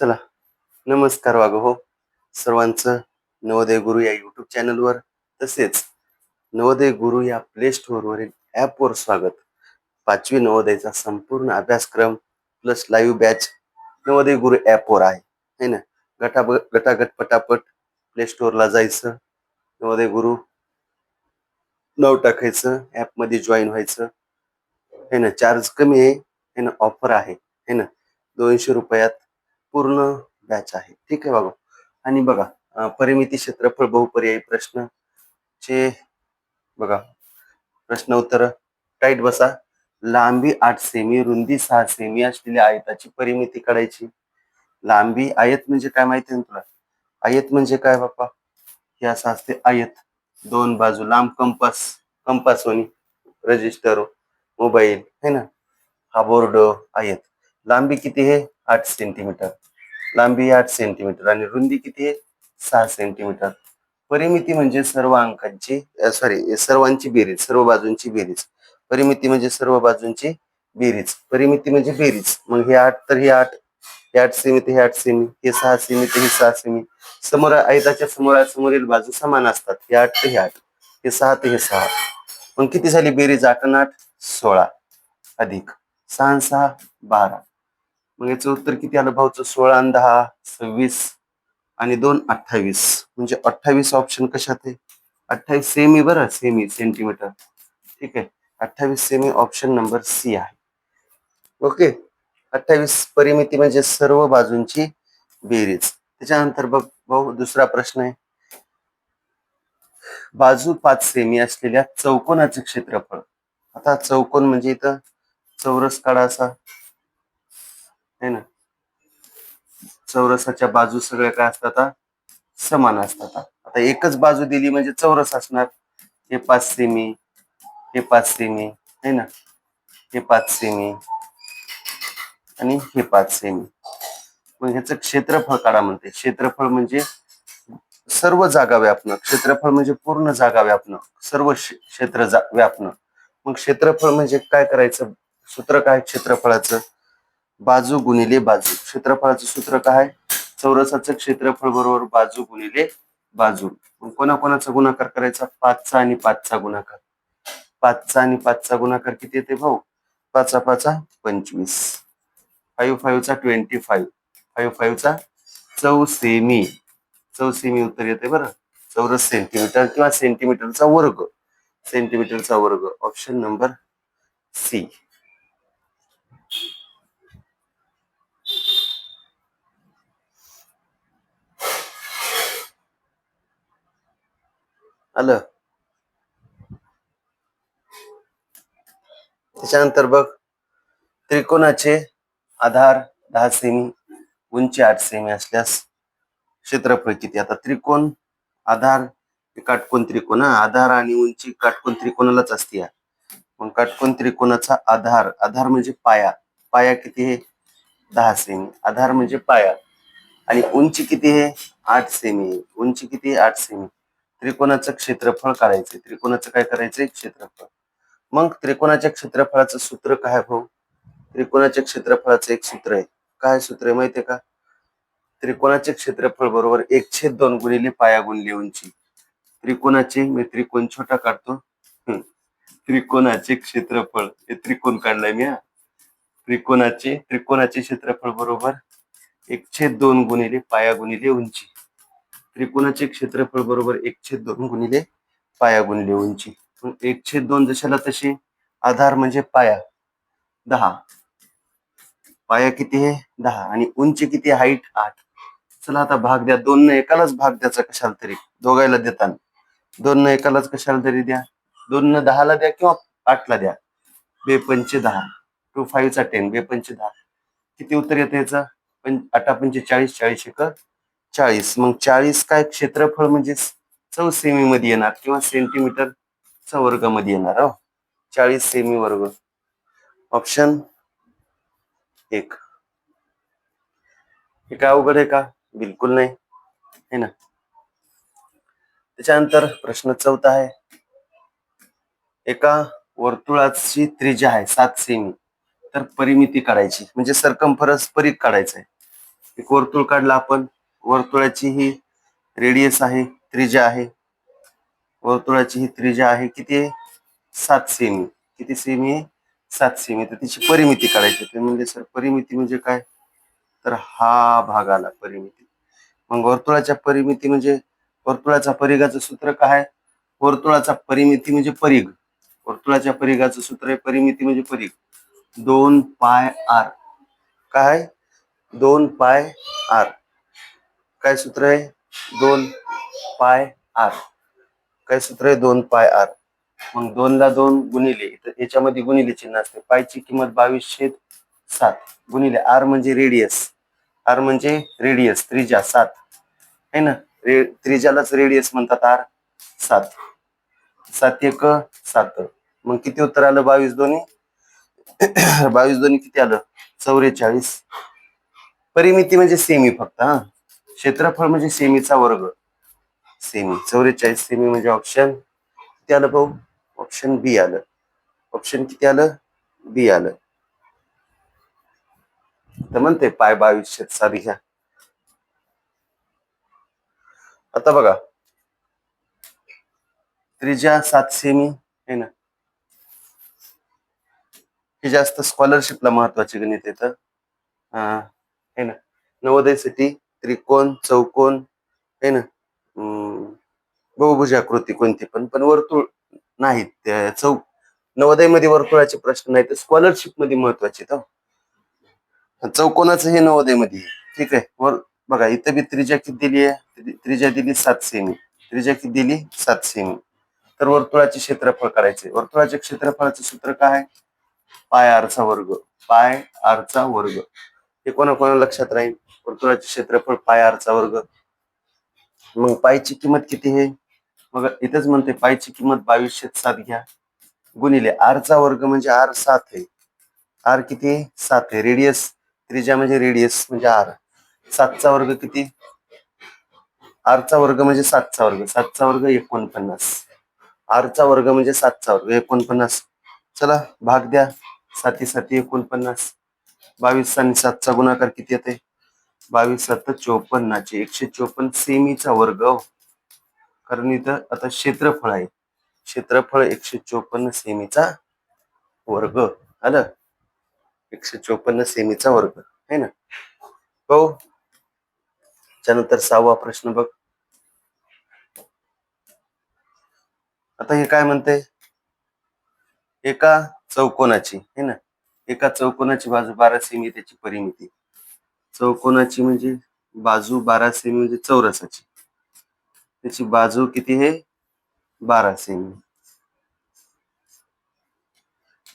चला नमस्कार वागो हो. सर्वांचं नवोदय गुरु या युट्यूब चॅनलवर तसेच नवोदय गुरु या प्ले स्टोअरवरील ॲपवर स्वागत. पाचवी नवोदयचा संपूर्ण अभ्यासक्रम प्लस लाईव्ह बॅच नवोदय गुरु ॲपवर आहे. है ना? गटा गटागट पटापट प्ले स्टोअरला जायचं नवोदय गुरु नाव टाकायचं ॲपमध्ये जॉईन व्हायचं. है ना? चार्ज कमी आहे है ना? ऑफर आहे. है ना? दोनशे रुपयात पूर्ण बॅच आहे. ठीक आहे बाबा. आणि बघा परिमिती क्षेत्रफळ बहुपर्यायी प्रश्न चे बघा प्रश्न उत्तर. टाईट बसा. लांबी आठ सेमी रुंदी सहा सेमी असलेल्या आयताची परिमिती काढायची. लांबी आयत म्हणजे काय माहिती ना तुला? आयत म्हणजे काय बाप्पा? हे असं असते आयत. दोन बाजू लांब कंपास कंपास होणी रजिस्टर मोबाईल है ना? हा बोर्ड आयत. लांबी किती आहे? आठ सेंटीमीटर लांबी आठ सेंटीमीटर आणि रुंदी किती आहे? सहा सेंटीमीटर परिमिती म्हणजे सर्व अंकांची सॉरी सर्वांची बेरीज सर्व बाजूंची बेरीज. परिमिती म्हणजे सर्व बाजूंची बेरीज. परिमिती म्हणजे बेरीज. मग हे आठ तर हे आठ हे आठ सेमी ते हे आठ सेमी हे सहा सेमी ते हे सहा सेमी समोर आयताच्या समोरासमोरील बाजू समान असतात. हे आठ ते हे आठ हे सहा ते हे सहा. मग किती झाली बेरीज? आठ आठ सोळा अधिक. सहा सहा बारा. मग याचं उत्तर किती? आलं? भाऊचं सोळा आणि दहा सव्वीस आणि दोन अठ्ठावीस. म्हणजे अठ्ठावीस ऑप्शन कशात आहे? अठ्ठावीस सेमी बरं? सेमी सेंटीमीटर ठीक आहे. अठ्ठावीस सेमी ऑप्शन नंबर सी आहे. ओके अठ्ठावीस परिमिती म्हणजे सर्व बाजूंची बेरीज. त्याच्यानंतर बघ भाऊ दुसरा प्रश्न आहे. बाजू पाच सेमी असलेल्या चौकोनाचे क्षेत्रफळ. आता चौकोन म्हणजे इथं चौरस काढा असा. है ना? चौरसाच्या बाजू सगळ्या काय असतात समान असतात आता. एकच बाजू दिली म्हणजे चौरस असणार. हे पाच सेमी हे पाच सेमी है ना? हे पाच सेमी आणि हे पाच सेमी. मग ह्याचं क्षेत्रफळ काढा म्हणते. क्षेत्रफळ म्हणजे सर्व जागा व्यापणं. क्षेत्रफळ म्हणजे पूर्ण जागा व्यापणं. सर्व क्षेत्र व्यापणं. मग क्षेत्रफळ म्हणजे काय करायचं? सूत्र काय क्षेत्रफळाचं? बाजू गुणिले बाजू. क्षेत्रफळाचं सूत्र काय चौरसाचं क्षेत्रफळ बरोबर बाजू गुणिले बाजू. कोणाकोणाचा गुणाकार करायचा? पाचचा आणि पाचचा गुणाकार. पाचचा आणि पाचचा गुणाकार किती येते भाऊ? पाचा पाचा पंचवीस. फाईव्ह फाईव्हचा ट्वेंटी फाईव्ह. फाईव्ह फाईव्हचा चौ चौसेमी. चौसेमी उत्तर येते बरं. चौरस सेंटीमीटर किंवा सेंटीमीटरचा वर्ग. सेंटीमीटरचा वर्ग. Option number C. आलं. त्याच्यानंतर बघ त्रिकोणाचे आधार दहा सेमी उंची आठ सेमी असल्यास क्षेत्रफळ किती? आता त्रिकोण आधार हे त्रिकोण हा. आधार आणि उंची काटकोण त्रिकोणालाच असते मग काटकोण त्रिकोणाचा आधार आधार म्हणजे पाया. पाया किती आहे दहा सेमी. आधार म्हणजे पाया. आणि उंची किती आहे आठ सेमी. आहे. उंची किती? आठ सेमी. त्रिकोणाचं क्षेत्रफळ काढायचे त्रिकोणाचं काय करायचंय? क्षेत्रफळ. मग त्रिकोणाच्या क्षेत्रफळाचं सूत्र काय भाऊ त्रिकोणाच्या क्षेत्रफळाचं एक सूत्र आहे. काय सूत्र आहे माहितीये का? त्रिकोणाचे क्षेत्रफळ बरोबर एक छेद दोन गुणिले पाया गुणिले उंची त्रिकोणाचे मी त्रिकोण छोटा काढतो. हम्म. त्रिकोणाचे क्षेत्रफळ. हे त्रिकोण काढलाय मी हा. त्रिकोणाचे त्रिकोणाचे क्षेत्रफळ बरोबर एक छेद दोन गुणिले पाया गुणिले उंची त्रिकोणाचे क्षेत्रफळ बरोबर एक छेद दोन गुणिले पाया गुणिले उंची. एक छेद दोन जशाला तशी आधार म्हणजे पाया. दहा. पाया किती आहे? दहा. आणि उंची किती हाईट आठ. चला आता भाग द्या. दोन न एकालाच भाग द्याचा कशाला तरी. दोघायला देताना. दोन न एकालाच कशाला तरी द्या. दोन न दहाला द्या किंवा आठला द्या. बेपंचे दहा. टू फाईव्हचा टेन बेपंचे दहा. किती उत्तर येतं याचं? पण आठा पंचे चाळीस चाळीस एक चाळीस. मग चाळीस काय क्षेत्रफळ म्हणजे चौ सेमी मध्ये येणार किंवा सेंटीमीटर चा वर्गामध्ये येणार हो? चाळीस सेमी वर्ग. ऑप्शन एक. हे काय अवघड आहे का? बिलकुल नाही. है ना? त्याच्यानंतर प्रश्न चौथा आहे. एका वर्तुळाची त्रिज्या आहे सात सेमी तर परिमिती काढायची. म्हणजे सरकमफरस परीत काढायचं आहे. एक वर्तुळ काढला आपण वर्तुळाची ही रेडियस आहे त्रिज्या आहे. वर्तुळाची ही त्रिज्या आहे किती आहे? सात सेमी किती सेमी आहे? सात सेमी तर तिची परिमिती काढायची. ते म्हणजे सर परिमिती म्हणजे काय? तर हा भाग आला परिमिती. मग वर्तुळाच्या परिमिती म्हणजे वर्तुळाचा परिघाचं सूत्र काय वर्तुळाचा परिमिती म्हणजे परिघ. वर्तुळाच्या परिघाचं सूत्र आहे परिमिती म्हणजे परिघ. दोन पाय आर. काय दोन पाय आर. काय सूत्र आहे? दोन पाय आर. काय सूत्र आहे? दोन पाय आर. मग दोनला दोन गुणिले तर याच्यामध्ये गुणिले चिन्ह असते. पायची किंमत बावीसशे सात. गुणिले आर म्हणजे रेडियस आर म्हणजे रेडियस त्रिजा सात. आहे ना? रे त्रिज्यालाच रेडियस म्हणतात आर सात. सात एक सात. मग किती उत्तर आलं? बावीस दोन्ही? बावीस दोन्ही किती आलं? चौवेचाळीस परिमिती म्हणजे सेमी फक्त हा. क्षेत्रफळ म्हणजे सेमीचा वर्ग. सेमी चौवेचाळीस सेमी म्हणजे ऑप्शन किती आलं भाऊ? ऑप्शन बी आलं. ऑप्शन किती आलं? बी आलं. तर म्हणते पाय बावीसशे साधी घ्या आता बघा. त्रिज्या सात सेमी आहे ना? हे जास्त स्कॉलरशिपला महत्त्वाचे गणित येतं. आहे ना? नवोदयसाठी त्रिकोण चौकोन आहे ना? हम्म, बहुभुजाकृती कोणती पण पण वर्तुळ नाहीत चौ नवोदयमध्ये वर्तुळाचे प्रश्न नाहीत स्कॉलरशिपमध्ये महत्त्वाचे तर हो. चौकोनाचं हे नवोदयमध्ये ठीक आहे. वर बघा इथं बी त्रिज्या किती दिली आहे. त्रिजा त्रिज्या दिली सात सेमी. त्रिज्या किती दिली सात सेमी. तर वर्तुळाचे क्षेत्रफळ करायचे. वर्तुळाचे क्षेत्रफळाचं सूत्र काय? पाय आरचा वर्ग. पाय आरचा वर्ग. ते कोणाकोणा लक्षात राहील? वर्तुळाचे क्षेत्रफळ पाय आरचा वर्ग. मग पायची किंमत किती आहे? मग इथेच म्हणते पायची किंमत बावीसशे सात घ्या. गुणिले आरचा वर्ग म्हणजे आर सात आहे. आर किती आहे? सात आहे. रेडियस त्रिज्या म्हणजे रेडियस म्हणजे आर. सातचा वर्ग किती? आरचा वर्ग म्हणजे सातचा वर्ग. सातचा वर्ग एकोणपन्नास. आरचा वर्ग म्हणजे सातचा वर्ग. एकोणपन्नास. चला भाग द्या. साती साती एकोणपन्नास. बावीस आणि सातचा गुणाकार किती येते बावीस सात चोपन्नाचे एकशे चोपन्न सेमीचा वर्ग. कारण इथं आता क्षेत्रफळ आहे. क्षेत्रफळ एकशे चोपन्न सेमीचा वर्ग. आलं? एकशे चोपन्न सेमीचा वर्ग. आहे ना? हो त्यानंतर सहावा प्रश्न बघ. आता हे काय म्हणते एका चौकोनाची. है ना? एका चौकोनाची बाजू बारा सेमी त्याची परिमिती. चौकोनाची म्हणजे बाजू बारा सेमी म्हणजे चौरसाची. त्याची बाजू किती आहे? बारा सेमी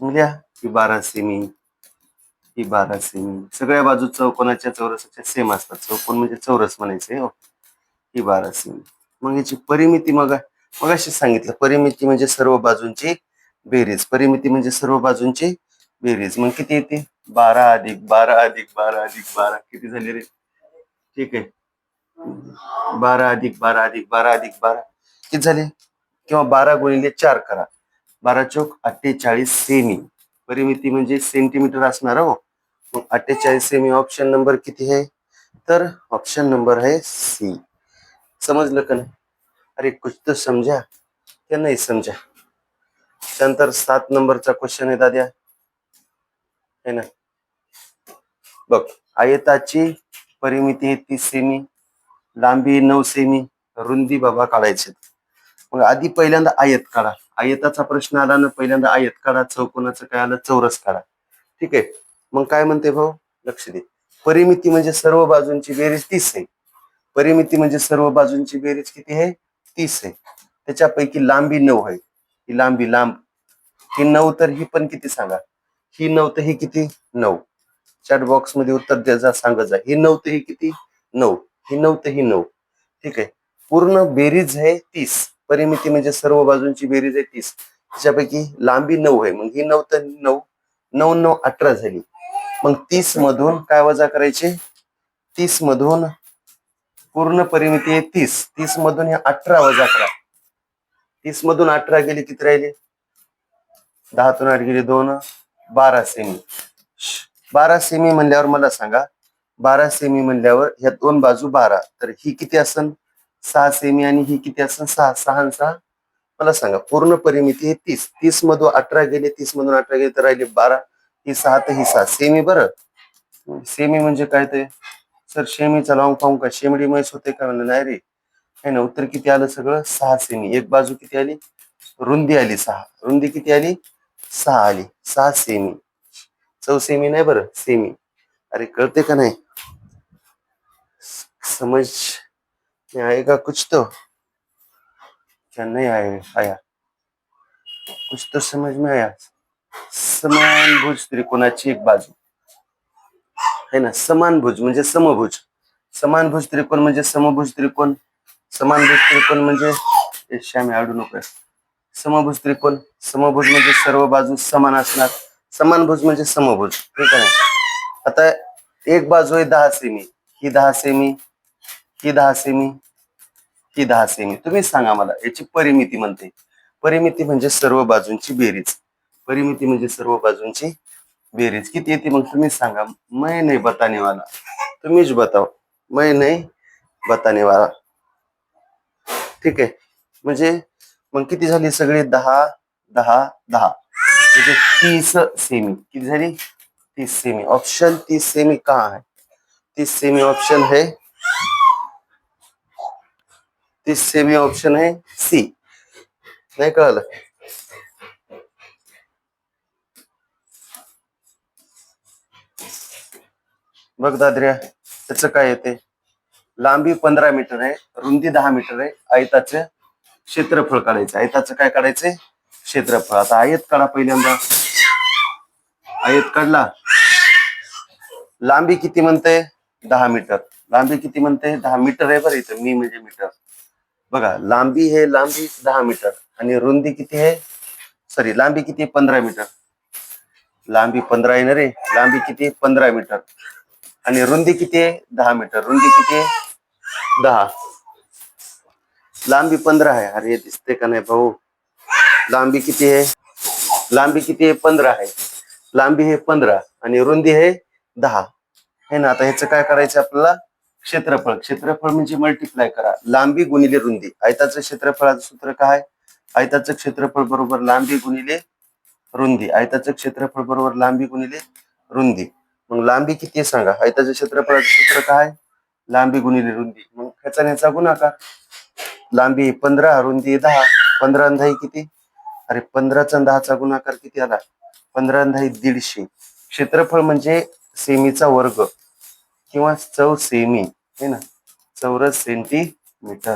मग लिहा ही बारा सेमी ही बारा सेमी सगळ्या बाजू चौकोनाच्या चौरसाच्या सेम असतात. चौकोन म्हणजे चौरस म्हणायचे हो. ही बारा सेमी मग याची परिमिती मग मग अशी सांगितलं परिमिती म्हणजे सर्व बाजूंची बेरीज. परिमिती म्हणजे सर्व बाजूंची बेरीज मग किती येते? बारा अधिक बारा अधिक बारा अधिक बारा. किती झाले रे? ठीक आहे. बारा अधिक बारा अधिक बारा अधिक बारा. किती झाले? किंवा बारा गुणिले चार करा. बारा चौक अठ्ठेचाळीस सेमी. परिमिती म्हणजे सेंटीमीटर असणार हो. मग अठ्ठेचाळीस सेमी ऑप्शन नंबर किती आहे? तर ऑप्शन नंबर आहे सी समजलं का नाही? अरे कुछ तो समजा क्या नाही समजा त्यानंतर सात नंबरचा क्वेश्चन आहे दाद्या. हे ना? बघ आयताची परिमिती हे तीस सेमी लांबी नऊ सेमी रुंदी बाबा काढायचे. मग आधी पहिल्यांदा आयत काढा. आयताचा प्रश्न आला ना पहिल्यांदा आयत काढा चौकोनाचं काय आलं चौरस काढा. ठीक आहे? मग काय म्हणते भाऊ? लक्ष दे. परिमिती म्हणजे सर्व बाजूंची बेरीज तीस आहे. परिमिती म्हणजे सर्व बाजूंची बेरीज किती आहे? तीस आहे. त्याच्यापैकी लांबी नऊ आहे. ही लांबी लांब. ही नऊ तर ही पण किती सांगा? ही नऊ तर ही किती? नऊ. चॅट बॉक्समध्ये उत्तर द्या जा सांगत जा. ही नऊ तर ही किती? नऊ. ही नऊ तर ही नऊ. ठीक आहे. पूर्ण बेरीज आहे तीस. परिमिती म्हणजे सर्व बाजूंची बेरीज आहे तीस. त्याच्यापैकी लांबी नऊ आहे. मग ही नऊ तर नऊ. नऊ नऊ अठरा झाली. मग तीस मधून काय वजा करायचे? तीस मधून पूर्ण परिमिती आहे तीस. तीस मधून हे अठरा वजा करा. तीस मधून अठरा गेली किती राहिले? दहातून आठ गेले दोन. बारा सेमी बारा सेमी म्हणल्यावर मला सांगा बारा सेमी म्हणल्यावर ह्या दोन बाजू बारा तर ही किती असन? सहा सेमी आणि ही किती असन? सहा सहा सहा? मला सांगा पूर्ण परिमिती हे तीस. तीस मधून अठरा गेले तीस मधून अठरा गेले तर राहिले बारा. ही सहा तर ही सहा. सेमी बरं? सेमी म्हणजे काय ते? सर शेमीचा लॉंग फॉर्म का? शेमडी म्हैस होते का म्हणलं? नाही रे. नाही ना उत्तर किती आलं सगळं? सहा सेमी एक बाजू किती आली? रुंदी आली सहा. रुंदी किती आली? सहा आली. सहा सेमी चौ सेमी नाही बरं सेमी अरे कळते का नाही? समज आहे का कुछ तो? क्या नहीं आया कुछ तो समज में आया समान भुज त्रिकोणाची एक बाजू. है ना? समान भुज म्हणजे समभुज. समान भुज त्रिकोण म्हणजे समभुज त्रिकोण. समान भुज त्रिकोण म्हणजे श्यामी आडू नको समभुज त्रिकोण समभुज म्हणजे सर्व बाजू समान असणार. समान भुज म्हणजे समभुज ठीक आहे आता एक बाजू आहे दहा सेमी ही दहा सेमी ही दहा सेमी ही दहा सेमी तुम्ही सांगा मला याची परिमिती म्हणते. परिमिती म्हणजे सर्व बाजूंची बेरीज. परिमिती म्हणजे सर्व बाजूंची बेरीज. किती येते मग तुम्ही सांगा. मैं नाही बताने वाला. तुम्हीच बताव मै नाही बताने वाला. ठीक आहे. म्हणजे मग किती झाली सगळे? दहा दहा दहा. म्हणजे तीस सेमी किती झाली? तीस सेमी ऑप्शन तीस सेमी कहाँ है तीस सेमी ऑप्शन है तीस सेमी ऑप्शन है सी नाही कळलं? बघ दादऱ्या त्याचं काय येते? लांबी पंधरा मीटर आहे, रुंदी दहा मीटर आहे, आयताचं क्षेत्रफळ काढायचं. आयताचं काय काढायचंय? क्षेत्रफळ. आता आयत काढा पहिल्यांदा. आयत काढला. लांबी किती म्हणते दहा मीटर. लांबी किती म्हणते दहा मीटर आहे बरं इथं. मी म्हणजे मीटर. बघा लांबी हे लांबी दहा मीटर. आणि रुंदी किती आहे? सॉरी लांबी किती पंधरा मीटर. लांबी पंधरा आहे. ना रे लांबी किती पंधरा मीटर. आणि रुंदी किती आहे? दहा मीटर. रुंदी किती आहे? दहा. लांबी पंधरा आहे. अरे दिसते का नाही भाऊ? लांबी किती आहे? लांबी किती आहे? पंधरा आहे. लांबी हे पंधरा आणि रुंदी आहे दहा. हे ना आता ह्याचं काय करायचं आपल्याला? क्षेत्रफळ. क्षेत्रफळ म्हणजे मल्टिप्लाय करा. लांबी गुणिले रुंदी. आयताचं क्षेत्रफळाचं सूत्र काय आयताचं क्षेत्रफळ बरोबर लांबी गुणिले रुंदी. आयताचं क्षेत्रफळ बरोबर लांबी गुणिले रुंदी. मग लांबी किती आहे सांगा? आयताचं क्षेत्रफळाचं सूत्र काय लांबी गुणिले रुंदी. मग ह्याचा ह्याचा गुणाकार. लांबी पंधरा रुंदी दहा पंधरा अंधाई किती? अरे पंधराचा दहाचा गुणाकार किती आला? पंधरा अंधाई दीडशे. क्षेत्रफळ म्हणजे सेमीचा वर्ग किंवा चौ सेमी है ना? चौरस सेंटीमीटर.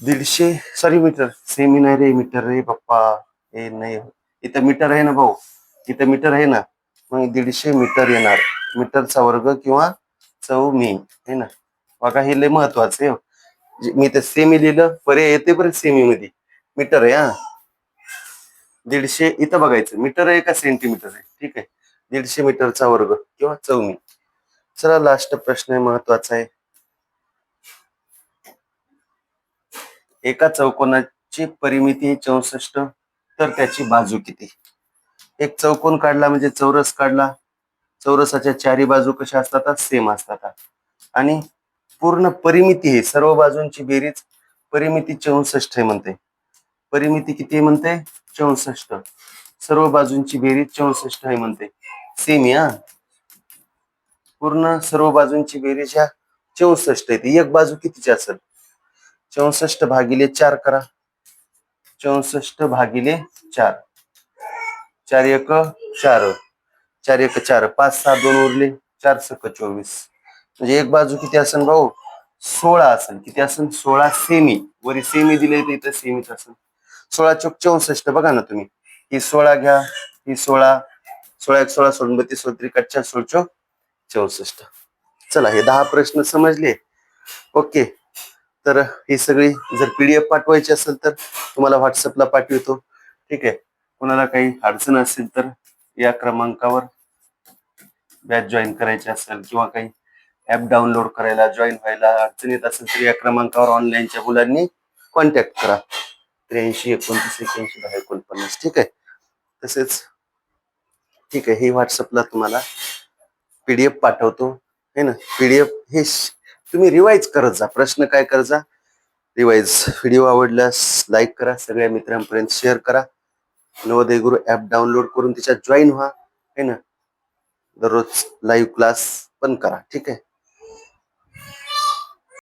दीडशे सॉरी मीटर. सेमी नाही रे मीटर रे पप्पा हे नाही. इथं मीटर आहे ना भाऊ? इथं मीटर आहे ना? मग दीडशे मीटर येणार. मीटरचा वर्ग किंवा चौ मी हे ना? बघा हे लय महत्वाचं आहे हो. मी ते सेमी लिहिलं पर्याय येते बरं सेमी मध्ये. मीटर आहे हा. दीडशे इथं बघायचं. मीटर आहे का सेंटीमीटर आहे? ठीक आहे. दीडशे मीटरचा वर्ग किंवा चौमी. चला लास्ट प्रश्न आहे महत्त्वाचा आहे. एका चौकोनाची परिमिती चौसष्ट तर त्याची बाजू किती? एक चौकोन काढला म्हणजे चौरस काढला. चौरसाच्या चारी बाजू कशा असतात? सेम असतात. आणि पूर्ण परिमिती आहे. सर्व बाजूंची बेरीज परिमिती चौसष्ट आहे म्हणते. परिमिती किती आहे म्हणते? चौसष्ट. सर्व बाजूंची बेरीज चौसष्ट आहे म्हणते. सेम या पूर्ण सर्व बाजूंची बेरीज ह्या चौसष्ट आहे ती एक बाजू कितीची असेल? चौसष्ट भागिले चार करा. चौसष्ट भागिले चार. चार एक चार. चार एक चार. पाच सहा दोन उरले. चार सक चोवीस. म्हणजे एक बाजू किती असेल भाऊ? सोळा असेल किती असेल सोळा सेमी वरी सेमी दिले तर इथं सेमीच असेल सोळा चौक चौसष्ट बघा ना तुम्ही. ही सोळा घ्या. ही सोळा. सोळा एक सोळा सोळा बत्तीस सोळा त्रिकाटच्या सोळ चौक चौसष्ट. चला हे दहा प्रश्न समजले. ओके. तर ही सगळी जर पीडीएफ पाठवायची असेल तर तुम्हाला व्हॉट्सअपला पाठवतो. ठीक आहे. कोणाला काही अडचण असेल तर या क्रमांकावर बॅच जॉईन करायची असेल किंवा काही ऍप डाउनलोड करायला जॉईन व्हायला अडचण येत असेल तर या क्रमांकावर ऑनलाईनच्या मुलांनी कॉन्टॅक्ट करा. त्र्याऐंशी एकोणतीस एक्याऐंशी दहा एकोणपन्नास. ठीक आहे? तसेच ठीक आहे. हे व्हॉट्सअपला तुम्हाला पीडीएफ पाठवतो. है ना? पीडीएफ हे तुम्ही रिवाईज करत जा. प्रश्न काय करत जा? रिवाईज व्हिडिओ आवडल्यास लाईक करा. सगळ्या मित्रांपर्यंत शेअर करा. नवोदय गुरु ऍप डाउनलोड करून त्याच्यात जॉईन व्हा. है ना? दररोज लाईव्ह क्लास पण करा. ठीक आहे?